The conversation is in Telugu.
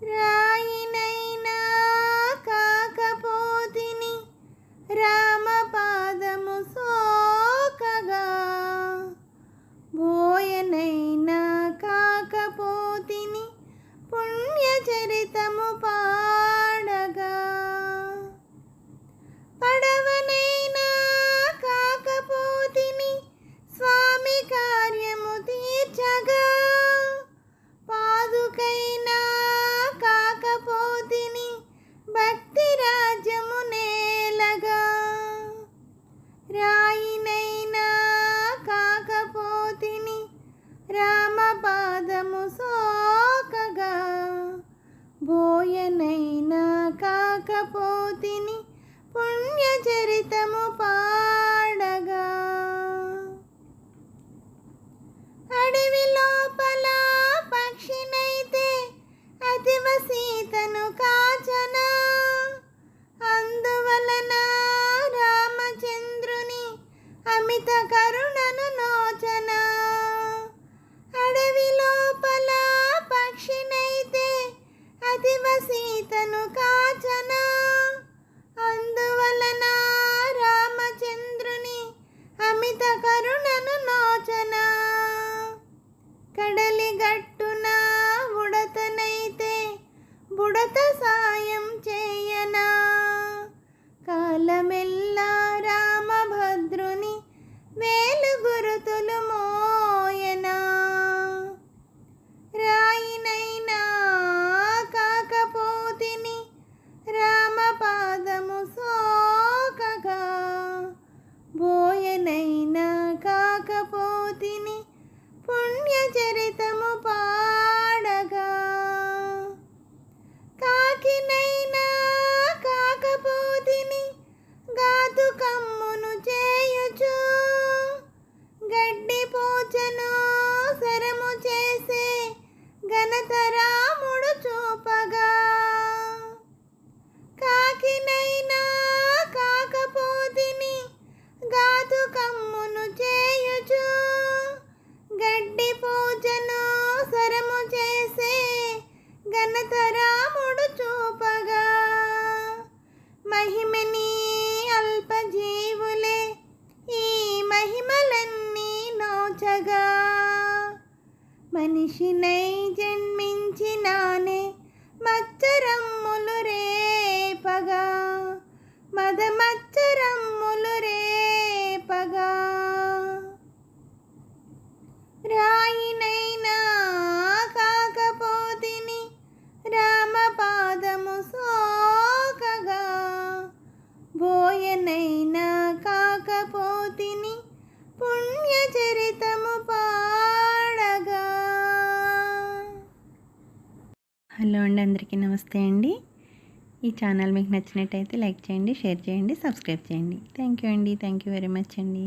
Yeah. పోయనైనా కాకపోతిని పుణ్యచరితము పాడగా. అడవి లోపల పక్షినైతే అతివ సీతను కాచనా. అందువలన రామచంద్రుని అమిత కరుణను నోచనా. కడలి గట్టున ఉడతనైతే బుడత సా మహిమని అల్పజీవులే ఈ మహిమలన్నీ నోచగా. మనిషినై జన్మించినానే మచ్చరమ్ములు రే కాకపోతిని పుణ్యచరితము పాడగా. హలో అండి అందరికీ నమస్తే అండి. ఈ ఛానల్ మీకు నచ్చినట్టయితే లైక్ చేయండి షేర్ చేయండి సబ్స్క్రైబ్ చేయండి. థ్యాంక్ యూ అండి థ్యాంక్ యూ వెరీ మచ్ అండి.